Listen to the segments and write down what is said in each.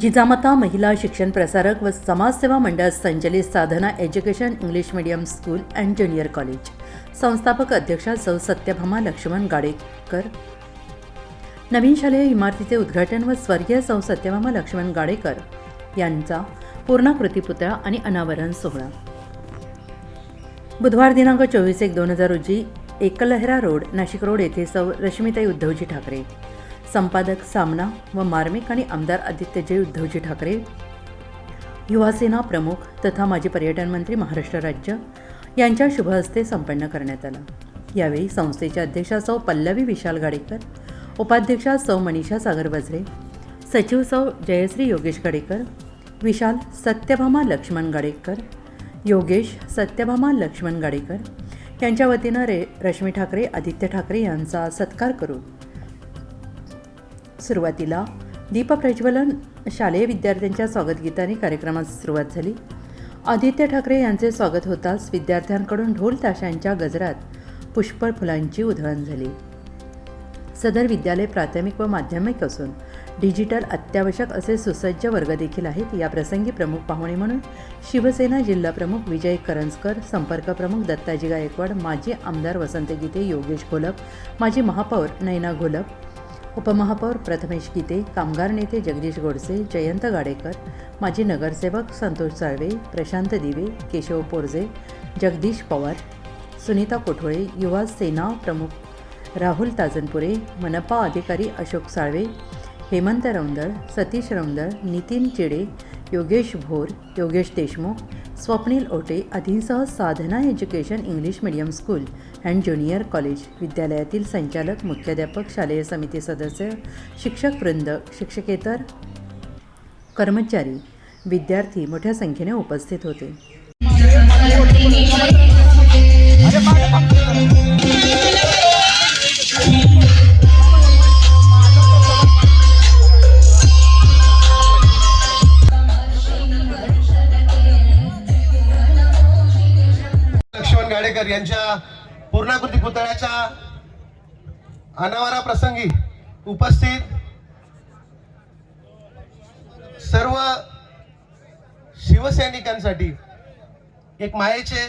जिजामाता महिला शिक्षण प्रसारक व समाजसेवा मंडळ संचलित Sadhana education English medium school and junior college. संस्थापक अध्यक्षा सौ सत्यभामा लक्ष्मण गाडेकर. नवीन शालेय इमारतीचे उद्घाटन व स्वर्गीय सौ सत्यभामा लक्ष्मण गाडेकर यांचा पूर्णाकृती पुतळा आणि अनावरण सोहळा. बुधवार दिनांक चोवीस एक दोन हजार रोजी एकलहरा रोड नाशिक रोड येथे सौ रश्मिताई उद्धवजी ठाकरे संपादक सामना व मार्मिक आणि आमदार आदित्यजय उद्धवजी ठाकरे. युवासेना प्रमुख तथा माजी पर्यटन मंत्री महाराष्ट्र राज्य यांच्या शुभ हस्ते संपन्न करण्यात आला. यावेळी संस्थेच्या अध्यक्षा सौ पल्लवी विशाल गाडेकर उपाध्यक्षा सौ मनीषा सागर बजरे सचिव सौ जयश्री योगेश गाडेकर विशाल सत्यभामा लक्ष्मण गाडेकर योगेश सत्यभामा लक्ष्मण गाडेकर यांच्या वतीनं रे रश्मी ठाकरे आदित्य ठाकरे यांचा सत्कार करून सुरुवातीला दीपप्रज्वलन शालेय विद्यार्थ्यांच्या स्वागतगीताने कार्यक्रमाची सुरुवात झाली. आदित्य ठाकरे यांचे स्वागत होताच विद्यार्थ्यांकडून ढोल ताशांच्या गजरात पुष्पळ फुलांची उधळण झाली. सदर विद्यालय प्राथमिक व माध्यमिक असून डिजिटल अत्यावश्यक असे सुसज्ज वर्ग देखील आहेत. या प्रसंगी प्रमुख पाहुणे म्हणून शिवसेना जिल्हा प्रमुख विजय करंजकर संपर्क प्रमुख दत्ताजी गायकवाड माजी आमदार वसंत गीते योगेश घोलप माजी महापौर नैना घोलप उपमहापौर प्रथमेश गीते कामगार नेते जगदीश गोडसे जयंत गाडेकर माजी नगरसेवक संतोष साळवे प्रशांत दिवे केशव पोरजे जगदीश पवार सुनीता कोठोळे युवा सेना प्रमुख राहुल ताजनपुरे मनपा अधिकारी अशोक साळवे हेमंत रौंदळ सतीश रौंदळ नितीन चिडे योगेश भोर योगेश देशमुख स्वप्नील ओटे आदींसह Sadhana education English medium school and junior college विद्यालयातील संचालक मुख्याध्यापक शालेय समिती सदस्य शिक्षक वृंद शिक्षकेतर कर्मचारी विद्यार्थी मोठ्या संख्येने उपस्थित होते. लक्ष्मण गाडेकर यांच्या पूर्णाकृती पुतळ्याच्या अनावरा प्रसंगी उपस्थित सर्व शिवसैनिकांसाठी एक मायेचे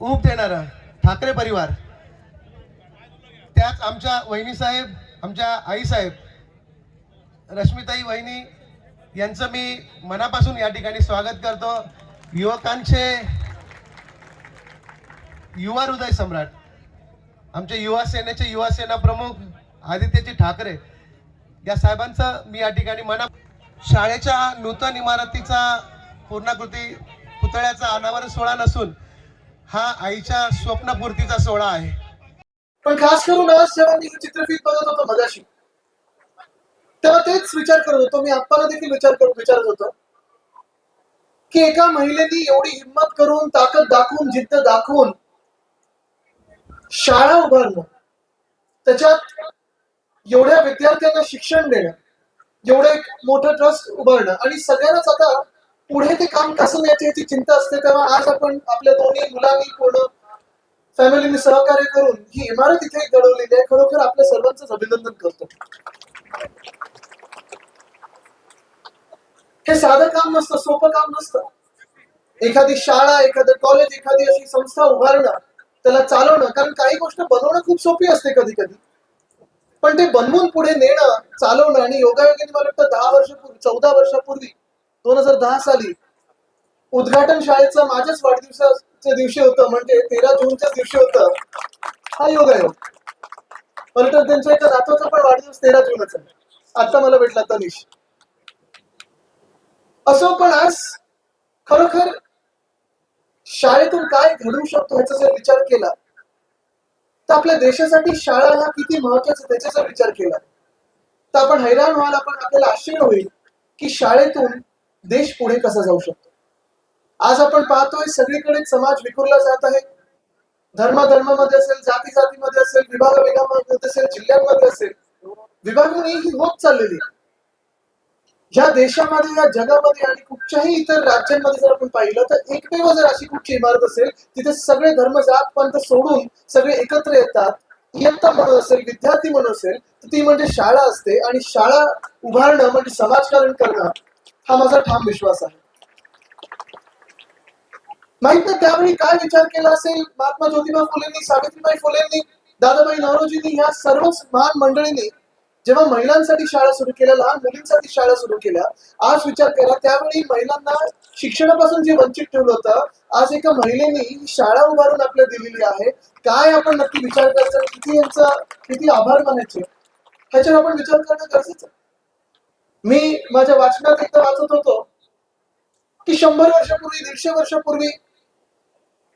ऊब देणारा ठाकरे परिवार त्याच आमच्या वहिनीसाहेब आमच्या आईसाहेब रश्मिताई वहिनी यांचं मी मनापासून या ठिकाणी स्वागत करतो. युवकांचे युवा हृदय सम्राट आमचे युवा सेनेचे युवा सेना प्रमुख आदित्यजी ठाकरे या साहेबांचं मी या ठिकाणी मना शाळेच्या नूतन इमारतीचा पूर्णाकृती पुतळ्याचा अनावरण सोहळा नसून हा आईच्या स्वप्नपूर्तीचा सोहळा आहे. पण खास करून आज जेव्हा मी हे चित्रफित बघत होतो मगाशी तेव्हा तेच विचार करत होतो मी आप्पाला देखील विचार करत विचारत होतो की एका महिलेनी एवढी हिंमत करून ताकद दाखवून जिद्द दाखवून शाळा उभारणं. त्याच्यात एवढ्या विद्यार्थ्यांना शिक्षण देणं एवढं एक मोठं ट्रस्ट उभारणं. आणि सगळ्यांनाच आता पुढे ते काम कसं न्यायची याची चिंता असते. तेव्हा आज आपण आपल्या दोन्ही मुलांनी पूर्ण फॅमिलीने सहकार्य करून ही इमारत इथे घडवलेली आहे. खरोखर आपल्या सर्वांचं अभिनंदन करतो. हे साधं काम नसतं सोपं काम नसतं. एखादी शाळा एखादं कॉलेज एखादी अशी संस्था उभारणं त्याला चालवणं कारण काही गोष्ट बनवणं खूप सोपी असते कधी कधी पण ते बनवून पुढे नेणं चालवणं आणि योगायोगाने मला वाटतं दहा वर्षापूर्वी चौदा वर्षापूर्वी दोन हजार दहा साली उद्घाटन शाळेचं माझ्याच वाढदिवसाच्या दिवशी होतं म्हणजे तेरा जूनच्या दिवशी होतं हा योगायोग. परंतु त्यांच्या एका नातवाचा पण वाढदिवस तेरा जूनच आहे. आता मला भेटला तनिष. असो पण आज खरोखर शाळेतून काय घडू शकतो ह्याचा जर विचार केला तर आपल्या देशासाठी शाळा हा किती महत्त्वाचा त्याचा जर विचार केला तर आपण हैराण व्हाल आपण आपल्याला आश्चर्य होईल की शाळेतून देश पुढे कसा जाऊ शकतो. आज आपण पाहतोय सगळीकडे समाज विखुरला जात आहे. धर्माधर्मामध्ये असेल जाती जातीमध्ये असेल विभाग विभागामध्ये असेल जिल्ह्यांमध्ये असेल विभागणी ही होत चाललेली आहे. या देशामध्ये या जगामध्ये आणि कुठच्याही इतर राज्यांमध्ये जर आपण पाहिलं तर एकमेव जर अशी कुठची इमारत असेल तिथे सगळे धर्म जात पंत सोडून सगळे एकत्र येतात. इयत्ता म्हणून असेल विद्यार्थी म्हणून असेल तर ती म्हणजे शाळा असते. आणि शाळा उभारणं म्हणजे समाजकारण करणं हा माझा ठाम विश्वास आहे. माहीत नाही त्यावेळी काय विचार केला असेल महात्मा ज्योतिबा फुलेंनी सावित्रीबाई फुलेंनी दादाबाई नवरोजींनी या सर्वच महान मंडळींनी जेव्हा महिलांसाठी शाळा सुरू केल्या लहान मुलींसाठी शाळा सुरू केल्या आज विचार केला त्यावेळी महिलांना शिक्षणापासून जे वंचित ठेवलं होतं आज एका महिलेने ही शाळा उभारून आपल्याला दिलेली आहे. काय आपण नक्की विचार करायचा? किती यांचा किती आभार मानायचे? ह्याच्यावर आपण विचार करणं गरजेचं मी माझ्या वाचनात एकदा वाचत होतो की शंभर वर्षापूर्वी दीडशे वर्षापूर्वी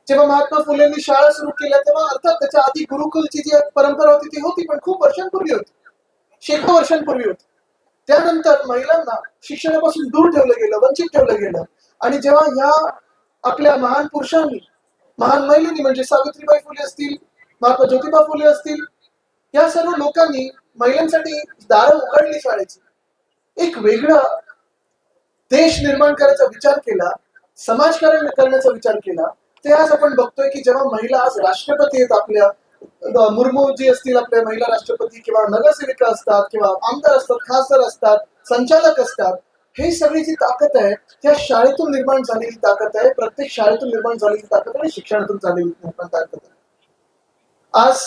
जेव्हा महात्मा फुलेंनी शाळा सुरू केल्या तेव्हा अर्थात त्याच्या आधी गुरुकुलची जी परंपरा होती ती होती पण खूप वर्षांपूर्वी होती. शेकडो वर्षांपूर्वी होती. त्यानंतर महिलांना शिक्षणापासून दूर ठेवलं गेलं वंचित ठेवलं गेलं. आणि जेव्हा ह्या आपल्या महान पुरुषांनी महान महिलांनी म्हणजे सावित्रीबाई फुले असतील महात्मा ज्योतिबा फुले असतील या सर्व लोकांनी महिलांसाठी दारं उघडली शाळेची. एक वेगळा देश निर्माण करायचा विचार केला समाजकारण करण्याचा विचार केला. ते आज आपण बघतोय की जेव्हा महिला आज राष्ट्रपती आहेत आपल्या मुर्मू जी असतील आपल्या महिला राष्ट्रपती किंवा नगरसेविका असतात किंवा आमदार असतात खासदार असतात संचालक असतात हे सगळी जी ताकद आहे त्या शाळेतून निर्माण झालेली ताकद आहे. प्रत्येक शाळेतून निर्माण झालेली ताकद आणि शिक्षणातून झालेली निर्माण ताकद आहे. आज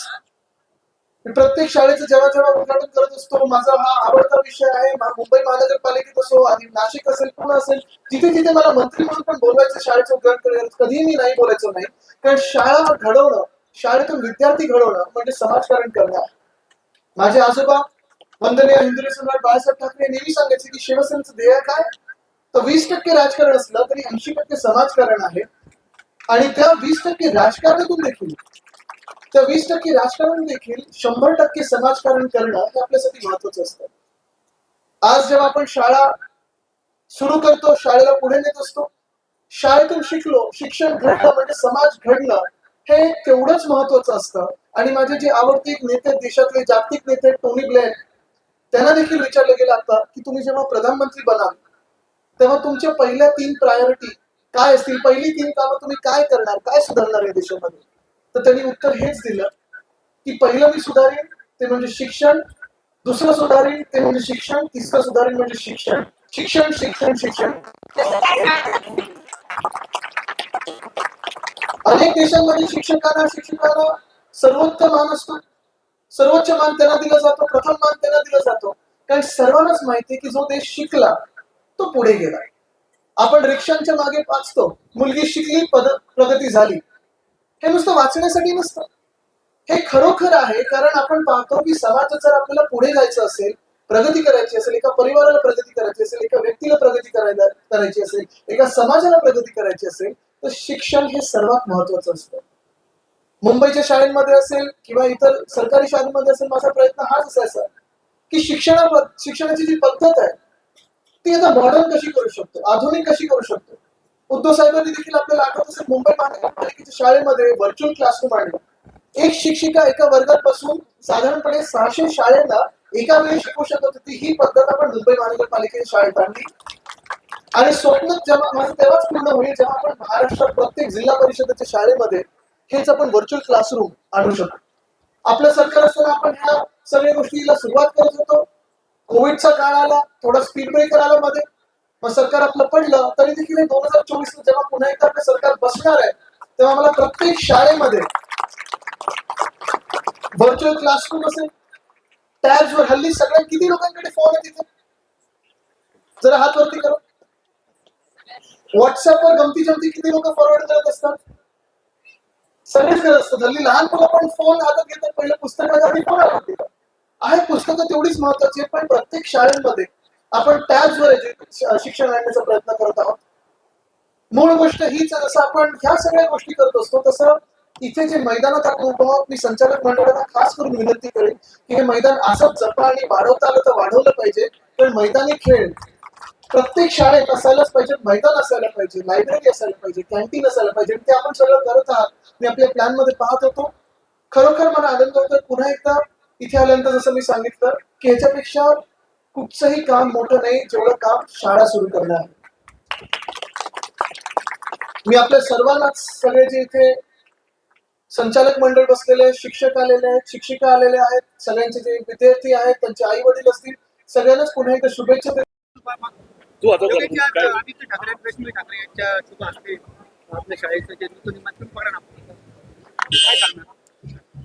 प्रत्येक शाळेचं जेव्हा जेव्हा उद्घाटन करत असतो माझा हा आवडता विषय आहे मुंबई महानगरपालिकेत असो आणि नाशिक असेल पुणे असेल जिथे जिथे मला मंत्री म्हणून पण बोलवायचं शाळेचं उद्घाटन करायचं कधीही मी नाही बोलायचं नाही. कारण शाळा घडवणं शाळेतून विद्यार्थी घडवणं म्हणजे समाजकारण करणं आहे माझे आजोबा वंदनीय हिंदू सम्राट बाळासाहेब ठाकरे नेहमी सांगायचे की शिवसेनेचं ध्येय काय? तर वीस टक्के राजकारण असलं तरी ऐंशी टक्के समाजकारण आहे. आणि त्या वीस टक्के राजकारणातून देखील त्या वीस टक्के राजकारण देखील शंभर टक्के समाजकारण करणं हे आपल्यासाठी महत्वाचं असतं. आज जेव्हा आपण शाळा सुरू करतो शाळेला पुढे नेत असतो शाळेतून शिकलो शिक्षण घडणं म्हणजे समाज घडणं हे तेवढंच महत्वाचं असतं. आणि माझे जे आवडते नेते देशातले जागतिक नेते टोनी ब्लेन त्यांना देखील विचारलं गेलं आता की तुम्ही जेव्हा प्रधानमंत्री बनाल तेव्हा तुमच्या पहिल्या तीन प्रायोरिटी काय असतील? पहिली तीन कामं तुम्ही काय करणार? काय सुधारणार या देशामध्ये? तर त्यांनी उत्तर हेच दिलं की पहिलं मी सुधारेन ते म्हणजे शिक्षण. दुसरं सुधारेन ते म्हणजे शिक्षण. तिसरं सुधारेन म्हणजे शिक्षण. शिक्षण शिक्षण शिक्षण. अनेक देशांमध्ये शिक्षकांना शिक्षकांना सर्वोच्च मान असतो सर्वोच्च मान त्यांना दिला जातो प्रथम मान त्यांना दिला जातो. कारण सर्वांनाच माहिती की जो देश शिकला तो पुढे गेला. आपण रिक्षांच्या मागे वाचतो. मुलगी शिकली पद प्रगती झाली. हे नुसतं वाचण्यासाठी नसतं. हे खरोखर आहे कारण आपण पाहतो की समाजात जर आपल्याला पुढे जायचं असेल प्रगती करायची असेल एका परिवाराला प्रगती करायची असेल एका व्यक्तीला प्रगती करायला करायची असेल एका समाजाला प्रगती करायची असेल तर शिक्षण हे सर्वात महत्वाचं असतं. मुंबईच्या शाळेमध्ये असेल किंवा इतर सरकारी शाळांमध्ये असेल माझा प्रयत्न हाच असायचा की शिक्षणा शिक्षणाची जी पद्धत आहे ती आता मॉडर्न कशी करू शकतो? आधुनिक कशी करू शकतो? उद्धव साहेबांनी देखील आपल्याला आठवत असेल मुंबई महानगरपालिकेच्या शाळेमध्ये व्हर्च्युअल क्लासरूम आणलं एक शिक्षिका एका वर्गात बसून साधारणपणे सहाशे शाळेला एका वेळी शिकवू शकत होती. ही पद्धत आपण मुंबई महानगरपालिकेच्या शाळेत आणली. आणि स्वप्न जेव्हा माझं तेव्हाच पूर्ण होईल जेव्हा आपण महाराष्ट्रात प्रत्येक जिल्हा परिषदेच्या शाळेमध्ये हेच आपण व्हर्च्युअल क्लासरूम आणू शकतो. आपलं सरकार असताना आपण ह्या सगळ्या गोष्टीला सुरुवात करत होतो. कोविडचा काळ आला थोडा स्पीड ब्रेकर आला मध्ये. मग सरकार आपलं पडलं तरी देखील दोन हजार चोवीस जेव्हा पुन्हा एकदा आपलं सरकार बसणार आहे तेव्हा मला प्रत्येक शाळेमध्ये व्हर्च्युअल क्लासरूम असेल. टॅब्सवर हल्ली सगळ्या किती लोकांकडे फोन आहे तिथे? जरा हात वरती करा. व्हॉट्सअपवर गमती जमती किती लोक फॉरवर्ड करत असतात? सगळेच करत असतात. हल्ली लहान मुलं पण फोन हातात घेतात. पहिले पुस्तकाच्या फोन हातात घेतात. आहे पुस्तकं तेवढीच महत्वाची आहे पण प्रत्येक शाळेमध्ये आपण टॅब्सवर शिक्षण आणण्याचा प्रयत्न करत आहोत. मूळ गोष्ट हीच जसं आपण ह्या सगळ्या गोष्टी करत असतो तसं इथे जे मैदानात आपण उभं आहोत मी संचालक मंडळाला खास करून विनंती करेन की हे मैदान असंच जपा आणि वाढवता आलं तर वाढवलं पाहिजे. पण मैदानी खेळ. प्रत्येक शाळेत असायलाच पाहिजे मैदान असायला पाहिजे लायब्ररी असायला पाहिजे कॅन्टीन असायला पाहिजे. ते आपण सगळं करत आहात. मी आपल्या प्लॅनमध्ये पाहत होतो. खरोखर मला आनंद होतो पुन्हा एकदा इथे आल्यानंतर जसं मी सांगितलं की ह्याच्यापेक्षा कुठचंही काम मोठं नाही जेवढं काम शाळा सुरू करणं आहे मी आपल्या सर्वांनाच सगळे जे इथे संचालक मंडळ बसलेले आहेत, शिक्षक आलेले आहेत शिक्षिका आलेले आहेत सगळ्यांचे जे विद्यार्थी आहेत त्यांचे आई वडील असतील सगळ्यांनाच पुन्हा एकदा शुभेच्छा तू आता आदित्य ठाकरे रश्मी ठाकरे यांच्या शुभ हस्ते आपल्या शाळेचं जे नूतन निमंत्रण पडणार काय सांगणार?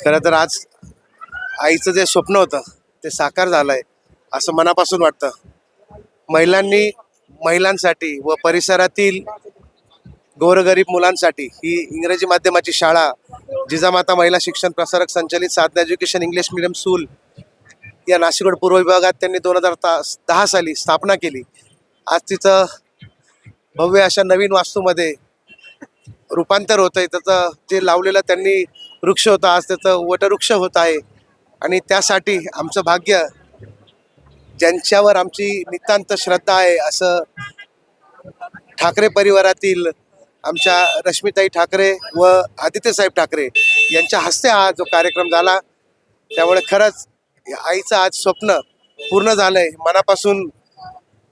खरं तर आज आईचं जे स्वप्न होतं ते साकार झालंय असं मनापासून वाटतं. महिलांनी महिलांसाठी व परिसरातील गोरगरीब मुलांसाठी ही इंग्रजी माध्यमाची शाळा जिजामाता महिला शिक्षण प्रसारक संचलित Sadhana education English medium school या नाशिक पूर्व विभागात त्यांनी दोन हजार दहा साली स्थापना केली. आज तिचं भव्य अशा नवीन वास्तूमध्ये रूपांतर होत आहे त्याचं जे लावलेलं त्यांनी वृक्ष होता आज त्याचं वटवृक्ष होत आहे. आणि त्यासाठी आमचं भाग्य ज्यांच्यावर आमची नितांत श्रद्धा आहे असं ठाकरे परिवारातील आमच्या रश्मिताई ठाकरे व आदित्यसाहेब ठाकरे यांच्या हस्ते हा जो कार्यक्रम झाला त्यामुळे खरंच आईचं आज स्वप्न पूर्ण झालंय. मनापासून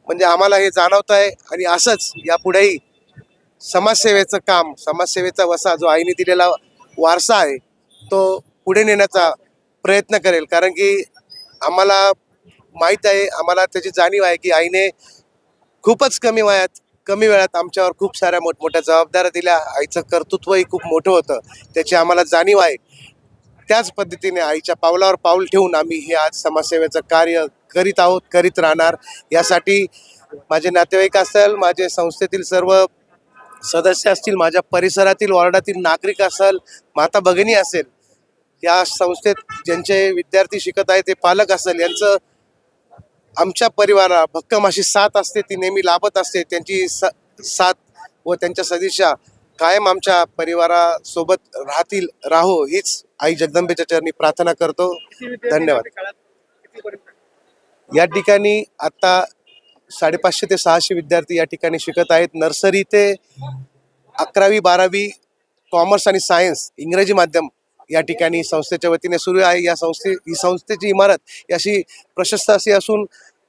म्हणजे आम्हाला हे जाणवत आहे आणि असंच यापुढेही समाजसेवेचं काम समाजसेवेचा वसा जो आईने दिलेला वारसा आहे तो पुढे नेण्याचा प्रयत्न करेल. कारण की आम्हाला माहीत आहे आम्हाला त्याची जाणीव आहे की आईने खूपच कमी वयात कमी वेळात आमच्यावर खूप साऱ्या मोठमोठ्या जबाबदाऱ्या दिल्या. आईचं कर्तृत्वही खूप मोठं होतं. त्याची आम्हाला जाणीव आहे. त्याच पद्धतीने आईच्या पावलावर पाऊल ठेवून आम्ही हे आज समाजसेवेचं कार्य करीत आहोत करीत राहणार. यासाठी माझे नातेवाईक असेल माझे संस्थेतील सर्व सदस्य असतील माझ्या परिसरातील वॉर्डातील नागरिक असेल माता भगिनी असेल या संस्थेत ज्यांचे विद्यार्थी शिकत आहे ते पालक असेल यांचं आमच्या परिवारा भक्कम अशी साथ असते ती नेहमी लाभत असते त्यांची स साथ व त्यांच्या सदिशा कायम आमच्या परिवारासोबत राहतील राहो हीच आई जगदंबेच्या चरणी प्रार्थना करतो. धन्यवाद. या ठिकाणी आता साडेपाचशे ते सहाशे विद्यार्थी या ठिकाणी शिकत आहेत. नर्सरी ते अकरावी बारावी कॉमर्स आणि सायन्स इंग्रजी माध्यम या ठिकाणी संस्थेच्या वतीने सुरू आहे. या संस्थे ही संस्थेची इमारत याशी अशी प्रशस्त अशी असून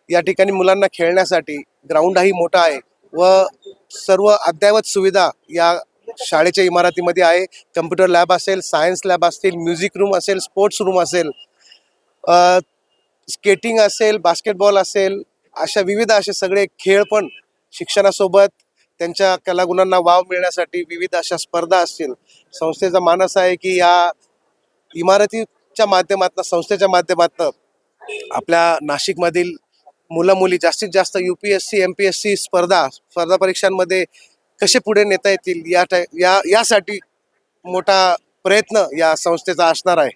या ठिकाणी मुलांना खेळण्यासाठी ग्राउंडही मोठा आहे व सर्व अद्ययावत सुविधा या शाळेच्या इमारतीमध्ये आहे. कम्प्युटर लॅब असेल सायन्स लॅब असतील म्युझिक रूम असेल स्पोर्ट्स रूम असेल. स्केटिंग असेल बास्केटबॉल असेल अशा विविध असे सगळे खेळ पण शिक्षणासोबत त्यांच्या कलागुणांना वाव मिळण्यासाठी विविध अशा स्पर्धा असतील. संस्थेचा मानस आहे की या इमारतीच्या माध्यमातून संस्थेच्या माध्यमातून आपल्या नाशिकमधील मुलं मुली जास्तीत जास्त U P S C M P S C स्पर्धा स्पर्धा परीक्षांमध्ये कसे पुढे नेता येतील या टाय या यासाठी मोठा प्रयत्न या संस्थेचा असणार आहे.